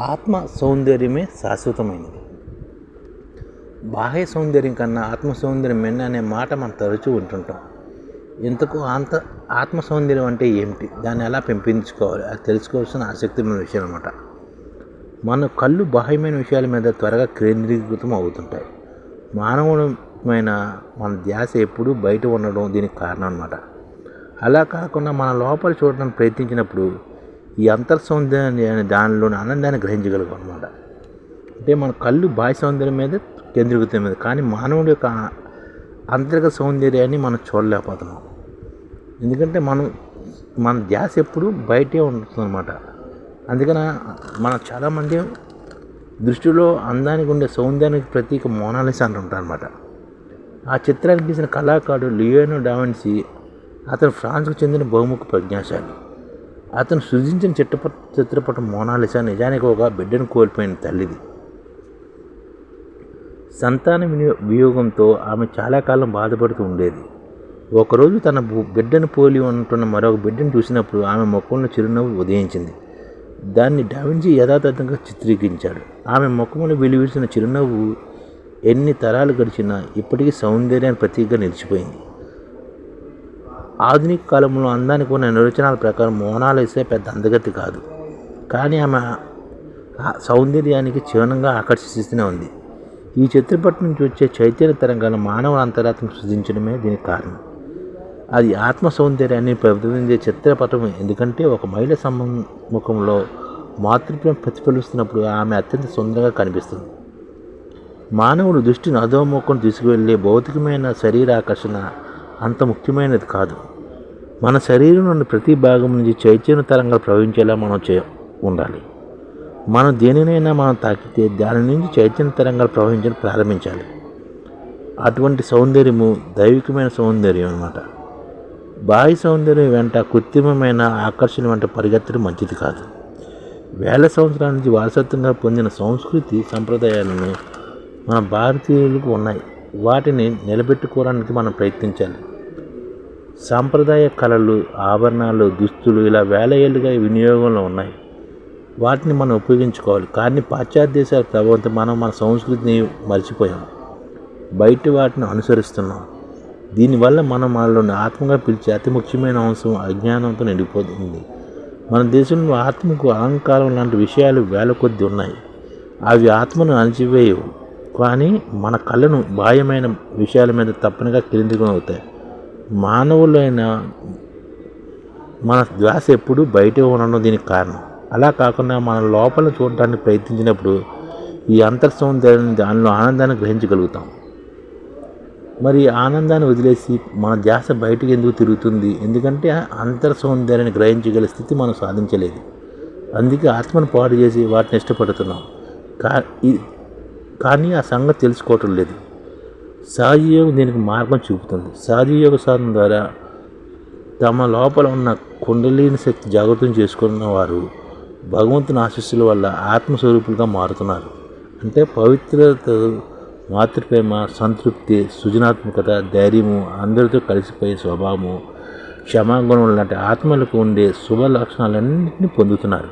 ఆత్మ సౌందర్యమే శాశ్వతమైనది. బాహ్య సౌందర్యం కన్నా ఆత్మ సౌందర్యం మెన్న అనే మాట మనం తరచూ ఉంటుంటాం ఇంతకు అంత ఆత్మ సౌందర్యం అంటే ఏమిటి? దాన్ని ఎలా పెంపొందించుకోవాలి? అది తెలుసుకోవాల్సిన ఆసక్తిమైన విషయం అనమాట మన కళ్ళు బాహ్యమైన విషయాల మీద త్వరగా కేంద్రీకృతం అవుతుంటాయి. మానవుడమైన మన ధ్యాస ఎప్పుడూ బయట ఉండడం దీనికి కారణం అనమాట అలా కాకుండా మన లోపల చూడడానికి ప్రయత్నించినప్పుడు ఈ అంతర్ సౌందర్యాన్ని దానిలోని ఆనందాన్ని గ్రహించగలుగు అనమాట అంటే మన కళ్ళు బాహ్య సౌందర్యం మీద కేంద్రీకృతం మీద కానీ మానవుడి యొక్క అంతర్గత సౌందర్యాన్ని మనం చూడలేకపోతున్నాం. ఎందుకంటే మనం మన ధ్యాస ఎప్పుడు బయటే ఉంటుంది అనమాట అందుకని మన చాలామంది దృష్టిలో అందానికి ఉండే సౌందర్యానికి ప్రతీక మోనాలిసా అంటుంటారు అనమాట ఆ చిత్రానికి గీసిన కళాకారుడు లియోనో డావెన్సీ అతను ఫ్రాన్స్కు చెందిన బహుముఖ ప్రజ్ఞాశాలి. అతను సృజించిన చిత్రపట చిత్రపటం మోనాలిసా నిజానికి ఒక బిడ్డను కోల్పోయిన తల్లిది. సంతాన వినియో వియోగంతో ఆమె చాలా కాలం బాధపడుతూ ఉండేది. ఒకరోజు తన బిడ్డను పోలి ఉంటున్న మరొక బిడ్డను చూసినప్పుడు ఆమె ముఖంలో చిరునవ్వు ఉదయించింది. దాన్ని డావించి యథాతథంగా చిత్రీకరించాడు. ఆమె ముఖంలో వెలువరిసిన చిరునవ్వు ఎన్ని తరాలు గడిచినా ఇప్పటికీ సౌందర్యాన్ని ప్రతీకగా నిలిచిపోయింది. ఆధునిక కాలంలో అందానికి ఉన్న నిర్వచనాల ప్రకారం మోనాలిసే పెద్ద అందగతి కాదు. కానీ ఆమె సౌందర్యానికి చిహ్నంగా ఆకర్షిస్తూనే ఉంది. ఈ చిత్రపటం నుంచి వచ్చే చైతన్య తరంగాలు మానవ అంతరాత్మ సృజించడమే దీనికి కారణం. అది ఆత్మ సౌందర్యాన్ని ప్రతిబింబించే చిత్రపటం ఎందుకంటే ఒక మహిళ సమ్ముఖంలో మాతృత్వం ప్రతిఫలిస్తున్నప్పుడు ఆమె అత్యంత సుందరంగా కనిపిస్తుంది. మానవుడు దృష్టిని అధోముఖం తీసుకువెళ్ళే భౌతికమైన శరీర ఆకర్షణ అంత ముఖ్యమైనది కాదు. మన శరీరం నుండి ప్రతి భాగం నుంచి చైతన్య తరంగాలు ప్రవహించేలా మనం చే ఉండాలి. మనం దేనినైనా మనం తాకితే దాని నుంచి చైతన్య తరంగాలు ప్రవహించడం ప్రారంభించాలి. అటువంటి సౌందర్యము దైవికమైన సౌందర్యం అన్నమాట. బాహ్య సౌందర్యం వెంట కృత్రిమమైన ఆకర్షణ వెంట పరిగెత్తడం మంచిది కాదు. వేల సంవత్సరాల నుంచి వారసత్వంగా పొందిన సంస్కృతి సంప్రదాయాలను మన భారతీయులకు ఉన్నాయి. వాటిని నిలబెట్టుకోవడానికి మనం ప్రయత్నించాలి. సాంప్రదాయ కళలు ఆభరణాలు దుస్తులు ఇలా వేల ఏళ్ళుగా వినియోగంలో ఉన్నాయి. వాటిని మనం ఉపయోగించుకోవాలి. కానీ పాశ్చాత్య దేశాల ప్రభావంతో మనం మన సంస్కృతిని మర్చిపోయాం. బయట వాటిని అనుసరిస్తున్నాం. దీనివల్ల మనం మనలోని ఆత్మగా పిలిచే అతి ముఖ్యమైన అంశం అజ్ఞానంతో నిండిపోతుంది. మన దేశంలో ఆత్మకు అహంకారం లాంటి విషయాలు వేల కొద్ది ఉన్నాయి. అవి ఆత్మను అణచివేయవు. కానీ మన కళ్ళను బాహ్యమైన విషయాల మీద తప్పనిగా కేంద్రీకం అవుతాయి మానవులైన మన శ్వాస ఎప్పుడు బయటే ఉండడం దీనికి కారణం. అలా కాకుండా మన లోపల చూడడానికి ప్రయత్నించినప్పుడు ఈ అంతర్సౌందర్యాన్ని దానిలో ఆనందాన్ని గ్రహించగలుగుతాం. మరి ఆనందాన్ని వదిలేసి మన ధ్యాస బయటకు ఎందుకు తిరుగుతుంది? ఎందుకంటే అంతర్ సౌందర్యాన్ని గ్రహించగల స్థితి మనం సాధించలేదు. అందుకే ఆత్మను పాడు చేసి వాటిని ఇష్టపడుతున్నాం. కా కానీ ఆ సంగతి తెలుసుకోవటం లేదు. సహజయోగం దీనికి మార్గం చూపుతుంది. సహజయోగ సాధన ద్వారా తమ లోపల ఉన్న కుండలీని శక్తి జాగృతం చేసుకున్న వారు భగవంతుని ఆశీస్సుల వల్ల ఆత్మస్వరూపులుగా మారుతున్నారు. అంటే పవిత్రత మాతృప్రేమ సంతృప్తి సృజనాత్మకత ధైర్యము అందరితో కలిసిపోయే స్వభావము క్షమాగుణం లాంటి ఆత్మలకు ఉండే శుభ లక్షణాలన్నింటినీ పొందుతున్నారు.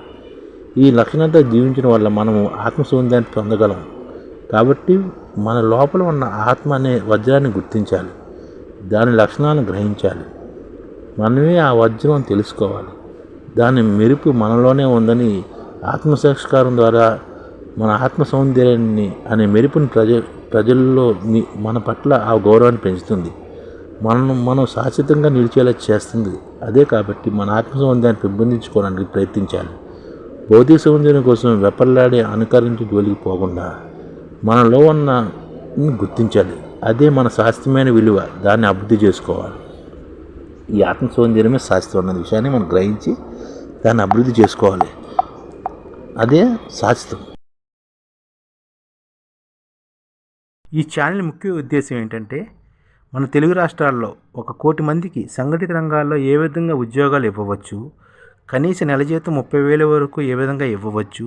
ఈ లక్షణాలతో జీవించడం వల్ల మనము ఆత్మ సౌందర్యాన్ని పొందగలం. కాబట్టి మన లోపల ఉన్న ఆత్మ అనే వజ్రాన్ని గుర్తించాలి. దాని లక్షణాలను గ్రహించాలి. మనమే ఆ వజ్రం తెలుసుకోవాలి. దాని మెరుపు మనలోనే ఉందని ఆత్మసాక్షకారం ద్వారా మన ఆత్మ సౌందర్యాన్ని అనే మెరుపుని ప్రజ ప్రజల్లో మన పట్ల ఆ గౌరవాన్ని పెంచుతుంది. మనం మనం శాశ్వతంగా నిలిచేలా చేస్తుంది. అదే కాబట్టి మన ఆత్మ సౌందర్యాన్ని పెంపొందించుకోవడానికి ప్రయత్నించాలి. భౌతిక సౌందర్యం కోసం వెపర్లాడి అనుకరించి జోలికి పోకుండా మనలో ఉన్న గుర్తించాలి. అదే మన శాస్త్రమైన విలువ. దాన్ని అభివృద్ధి చేసుకోవాలి. ఈ ఆత్మ సౌందర్యమే శాస్త్రం అన్న విషయాన్ని మనం గ్రహించి దాన్ని అభివృద్ధి చేసుకోవాలి. అదే శాస్త్రం. ఈ ఛానల్ ముఖ్య ఉద్దేశం ఏంటంటే మన తెలుగు రాష్ట్రాల్లో ఒక కోటి మందికి సంఘటిత రంగాల్లో ఏ విధంగా ఉద్యోగాలు ఇవ్వవచ్చు కనీస నెల జీతం ముప్పై వేల వరకు ఏ విధంగా ఇవ్వవచ్చు